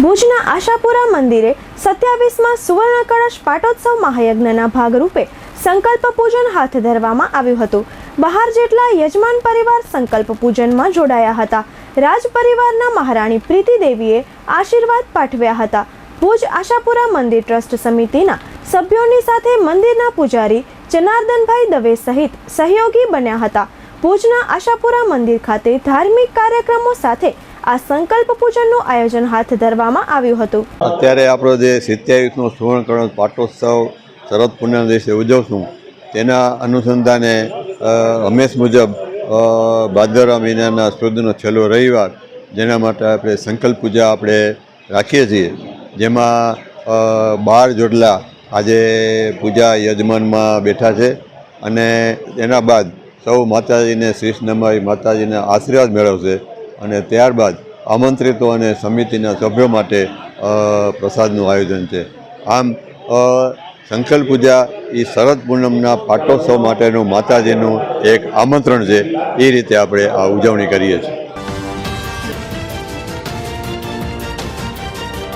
ભુજના આશાપુરા મંદિરે સત્યાવીસમાં સુવર્ણ કળશ પાટોત્સવ મહાયજ્ઞના ભાગરૂપે સંકલ્પ પૂજન હાથ ધરવામાં આવ્યું હતું. બહાર જેટલા યજમાન પરિવાર સંકલ્પ પૂજનમાં જોડાયા હતા. રાજ પરિવારના મહારાણી પ્રીતિ દેવીએ આશીર્વાદ પાઠવ્યા હતા. ભુજ આશાપુરા મંદિર ટ્રસ્ટ સમિતિના સભ્યોની સાથે મંદિરના પૂજારી જનાર્દનભાઈ દવે સહિત સહયોગી બન્યા હતા. ભુજના આશાપુરા મંદિર ખાતે ધાર્મિક કાર્યક્રમો સાથે આ સંકલ્પ પૂજનનું આયોજન હાથ ધરવામાં આવ્યું હતું. અત્યારે આપણો જે સિત્યાવીસનો સુવર્ણકરણ પાટોત્સવ, શરદ પૂર્ણિમા દિવસે ઉજવશું, તેના અનુસંધાને હંમેશ મુજબ ભાદરવા મહિનાના સુદનો છેલ્લો રવિવાર, જેના માટે આપણે સંકલ્પ પૂજા આપણે રાખીએ છીએ. જેમાં બાર જોડલા આજે પૂજા યજમાનમાં બેઠા છે અને એના બાદ સૌ માતાજીને શીશ નમાવી માતાજીના આશીર્વાદ મેળવશે. અને ત્યારબાદ આમંત્રિતો અને સમિતિના સભ્યો માટે પ્રસાદનું આયોજન છે. આમ સંકલ્પ પૂજા એ શરદ પૂનમના પાટોત્સવ માટેનું માતાજીનું એક આમંત્રણ છે. એ રીતે આપણે આ ઉજવણી કરીએ છીએ.